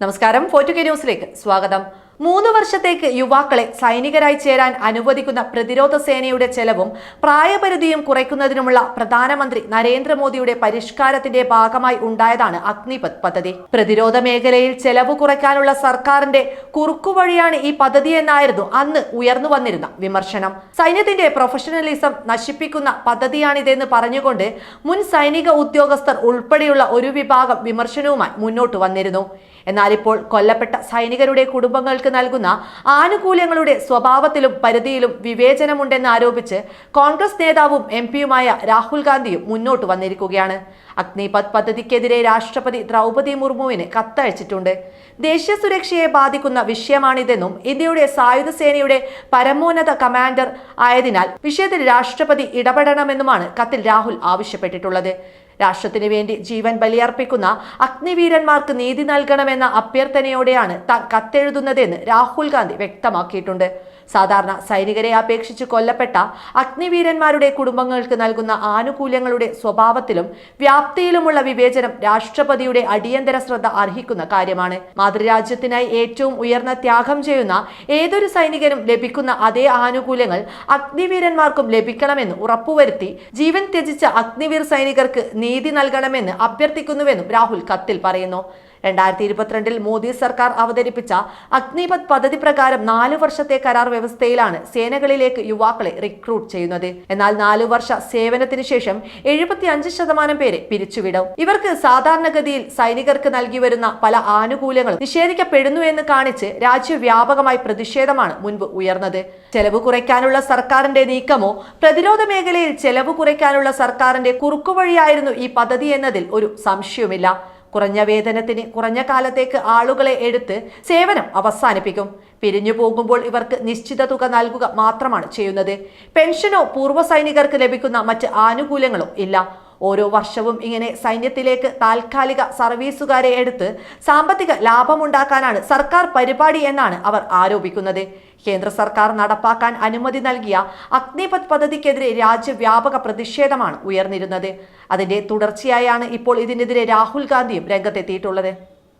നമസ്കാരം. ഫോർട്ടുകെ ന്യൂസിലേക്ക് സ്വാഗതം. മൂന്ന് വർഷത്തേക്ക് യുവാക്കളെ സൈനികരായി ചേരാൻ അനുവദിക്കുന്ന പ്രതിരോധ സേനയുടെ ചെലവും പ്രായപരിധിയും കുറയ്ക്കുന്നതിനുമുള്ള പ്രധാനമന്ത്രി നരേന്ദ്രമോദിയുടെ പരിഷ്കാരത്തിന്റെ ഭാഗമായി ഉണ്ടായതാണ് അഗ്നിപത് പദ്ധതി. പ്രതിരോധ മേഖലയിൽ ചെലവ് കുറയ്ക്കാനുള്ള സർക്കാരിന്റെ കുറുക്കുവഴിയാണ് ഈ പദ്ധതി എന്നായിരുന്നു അന്ന് ഉയർന്നു വന്നിരുന്ന വിമർശനം. സൈന്യത്തിന്റെ പ്രൊഫഷണലിസം നശിപ്പിക്കുന്ന പദ്ധതിയാണിതെന്ന് പറഞ്ഞുകൊണ്ട് മുൻ സൈനിക ഉദ്യോഗസ്ഥർ ഉൾപ്പെടെയുള്ള ഒരു വിഭാഗം വിമർശനവുമായി മുന്നോട്ട് വന്നിരുന്നു. എന്നാൽ ഇപ്പോൾ കൊല്ലപ്പെട്ട സൈനികരുടെ കുടുംബങ്ങൾക്ക് നൽകുന്ന ആനുകൂല്യങ്ങളുടെ സ്വഭാവത്തിലും പരിധിയിലും വിവേചനമുണ്ടെന്ന് ആരോപിച്ച് കോൺഗ്രസ് നേതാവും എം പിയുമായ രാഹുൽ ഗാന്ധിയും മുന്നോട്ട് വന്നിരിക്കുകയാണ്. അഗ്നിപത് പദ്ധതിക്കെതിരെ രാഷ്ട്രപതി ദ്രൗപദി മുർമുവിന് കത്തയച്ചിട്ടുണ്ട്. ദേശീയ സുരക്ഷയെ ബാധിക്കുന്ന വിഷയമാണിതെന്നും ഇന്ത്യയുടെ സായുധ സേനയുടെ പരമോന്നത കമാൻഡർ ആയതിനാൽ വിഷയത്തിൽ രാഷ്ട്രപതി ഇടപെടണമെന്നുമാണ് കത്തിൽ രാഹുൽ ആവശ്യപ്പെട്ടിട്ടുള്ളത്. രാഷ്ട്രത്തിന് വേണ്ടി ജീവൻ ബലിയർപ്പിക്കുന്ന അഗ്നിവീരന്മാർക്ക് നീതി നൽകണമെന്ന അഭ്യർത്ഥനയോടെയാണ് താൻ കത്തെഴുതുന്നതെന്ന് രാഹുൽ ഗാന്ധി വ്യക്തമാക്കിയിട്ടുണ്ട്. സാധാരണ സൈനികരെ അപേക്ഷിച്ച് കൊല്ലപ്പെട്ട അഗ്നിവീരന്മാരുടെ കുടുംബങ്ങൾക്ക് നൽകുന്ന ആനുകൂല്യങ്ങളുടെ സ്വഭാവത്തിലും വ്യാപ്തിയിലുമുള്ള വിവേചനം രാഷ്ട്രപതിയുടെ അടിയന്തര ശ്രദ്ധ അർഹിക്കുന്ന കാര്യമാണ്. മാതൃരാജ്യത്തിനായി ഏറ്റവും ഉയർന്ന ത്യാഗം ചെയ്യുന്ന ഏതൊരു സൈനികനും ലഭിക്കുന്ന അതേ ആനുകൂല്യങ്ങൾ അഗ്നിവീരന്മാർക്കും ലഭിക്കണമെന്ന് ഉറപ്പുവരുത്തി ജീവൻ ത്യജിച്ച അഗ്നിവീർ സൈനികർക്ക് നീതി നൽകണമെന്ന് അഭ്യർത്ഥിക്കുന്നുവെന്നും രാഹുൽ കത്തിൽ പറയുന്നു. രണ്ടായിരത്തി ഇരുപത്തിരണ്ടിൽ മോദി സർക്കാർ അവതരിപ്പിച്ച അഗ്നിപത് പദ്ധതി പ്രകാരം നാലു വർഷത്തെ കരാർ വ്യവസ്ഥയിലാണ് സേനകളിലേക്ക് യുവാക്കളെ റിക്രൂട്ട് ചെയ്യുന്നത്. എന്നാൽ നാലു വർഷ സേവനത്തിന് ശേഷം എഴുപത്തി അഞ്ച് ശതമാനം പേരെ പിരിച്ചുവിടും. ഇവർക്ക് സാധാരണഗതിയിൽ സൈനികർക്ക് നൽകി വരുന്ന പല ആനുകൂല്യങ്ങളും നിഷേധിക്കപ്പെടുന്നു എന്ന് കാണിച്ച് രാജ്യവ്യാപകമായി പ്രതിഷേധമാണ് മുൻപ് ഉയർന്നത്. ചെലവ് കുറയ്ക്കാനുള്ള സർക്കാരിന്റെ നീക്കമോ പ്രതിരോധ മേഖലയിൽ ചെലവ് കുറയ്ക്കാനുള്ള സർക്കാരിന്റെ കുറുക്കുവഴിയായിരുന്നു ഈ പദ്ധതി എന്നതിൽ ഒരു സംശയവുമില്ല. കുറഞ്ഞ വേതനത്തിന് കുറഞ്ഞ കാലത്തേക്ക് ആളുകളെ എടുത്ത് സേവനം അവസാനിപ്പിക്കും. പിരിഞ്ഞു പോകുമ്പോൾ ഇവർക്ക് നിശ്ചിത തുക നൽകുക മാത്രമാണ് ചെയ്യുന്നത്. പെൻഷനോ പൂർവ സൈനികർക്ക് ലഭിക്കുന്ന മറ്റ് ആനുകൂല്യങ്ങളോ ഇല്ല. ഓരോ വർഷവും ഇങ്ങനെ സൈന്യത്തിലേക്ക് താൽക്കാലിക സർവീസുകാരെ എടുത്ത് സാമ്പത്തിക ലാഭമുണ്ടാക്കാനാണ് സർക്കാർ പരിപാടി എന്നാണ് അവർ ആരോപിക്കുന്നത്. കേന്ദ്ര സർക്കാർ നടപ്പാക്കാൻ അനുമതി നൽകിയ അഗ്നിപത് പദ്ധതിക്കെതിരെ രാജ്യവ്യാപക പ്രതിഷേധമാണ് ഉയർന്നിരുന്നത്. അതിന്റെ തുടർച്ചയായാണ് ഇപ്പോൾ ഇതിനെതിരെ രാഹുൽ ഗാന്ധിയും രംഗത്തെത്തിയിട്ടുള്ളത്.